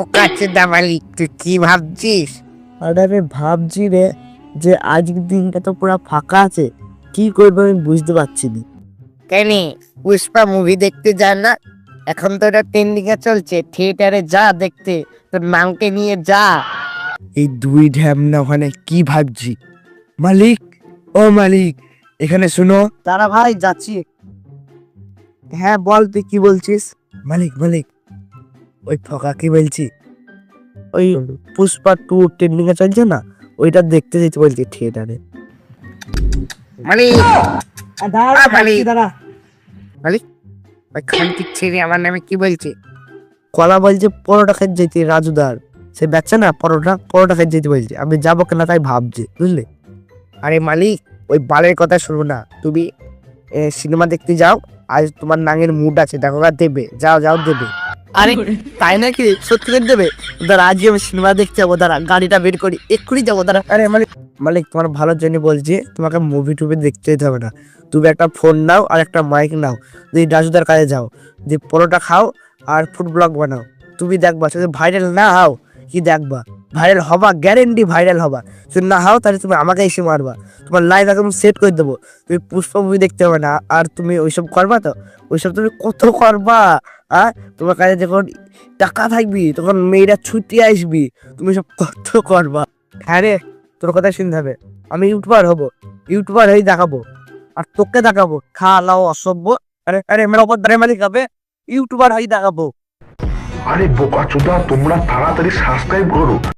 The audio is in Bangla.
পোকাচোদা মালিক তুই কি ভাবছিস? আরে আমি ভাবছি রে যে আজকের দিনটা তো পুরো ফাঁকা আছে কি করব আমি বুঝতে পারছি না। কেন পুষ্পা মুভি দেখতে যা না? এখন তো এটা ট্রেন্ডিংয়ে চলছে থিয়েটারে যা দেখতে তোর মাংকে নিয়ে যা। এই দুই ঢ্যামনা ওখানে কি ভাবছি? মালিক ও মালিক এখানে শুনো। তারা ভাই যাচ্ছি। হ্যাঁ বল তুই কি বলছিস? মালিক মালিক ওই ফকা কি বলছি। ওই পুষ্পা টু ট্রেন্ডিং এ চলছে না ওইটা দেখতে যেতে বলছি থিয়েটারে মালিক দাঁড়া ওই খানকির ছেড়ে আমার নামে কি বলছে? কলা বলছে পরোটা খেতে যেতে রাজুদার সে বেচছে না পরোটা পরোটা খেতে যেতে বলছে। আমি যাব কেনা তাই ভাবছি বুঝলি? আরে মালিক ওই বালের কথা শুনব না। তুমি সিনেমা দেখতে যাও আজ তোমার নাঙের মুড আছে দেখো আর দেবে যাও যাও দেবে। আরে তাই নাকি সত্যি করে দেবে? দাঁড়া আজকে আমি সিনেমা দেখতে যাব দাঁড়া গাড়িটা বের করি এক্ষুনি যাব দাঁড়া। আরে মালিক মালিক তোমার ভালোর জন্য বলছি তোমাকে মুভি টুভি দেখতে যেতে হবে না। তুমি একটা ফোন নাও আর একটা মাইক নাও দিয়ে রাজুদার কাছে যাও দিয়ে পরোটা খাও আর ফুড ব্লগ বানাও। তুমি দেখবা যদি ভাইরাল না হাও কি দেখবা? ভাইরাল হবা গ্যারেন্টি ভাইরাল হবা। যদি না হও, তাহলে তুমি আমাকে এসে মারবা। তোমার লাইফ একদম সেট করে দেবো। তুমি পুষ্প মুভি দেখতে হবে না, আর তুমি ওইসব করবা তো? ওইসব তুমি কত করবা আর তোমার কাছে যখন টাকা থাকবি, তখন মেয়েরা ছুটি আসবি, তুমি সব কত করবা? হ্যাঁ রে, তোর কথা শুনতে হবে। আমি ইউটিউবার হব ইউটিউবার হয়ে দেখাবো। আর তোকে দেখাবো খা লাও অসভ্য। আরে আরে মেরা ওপর দাঁড়িয়ে মালিক হবে ইউটিউবার হয়ে দেখাবো। আরে বোকা চোদা তোমরা তাড়াতাড়ি সাবস্ক্রাইব করো।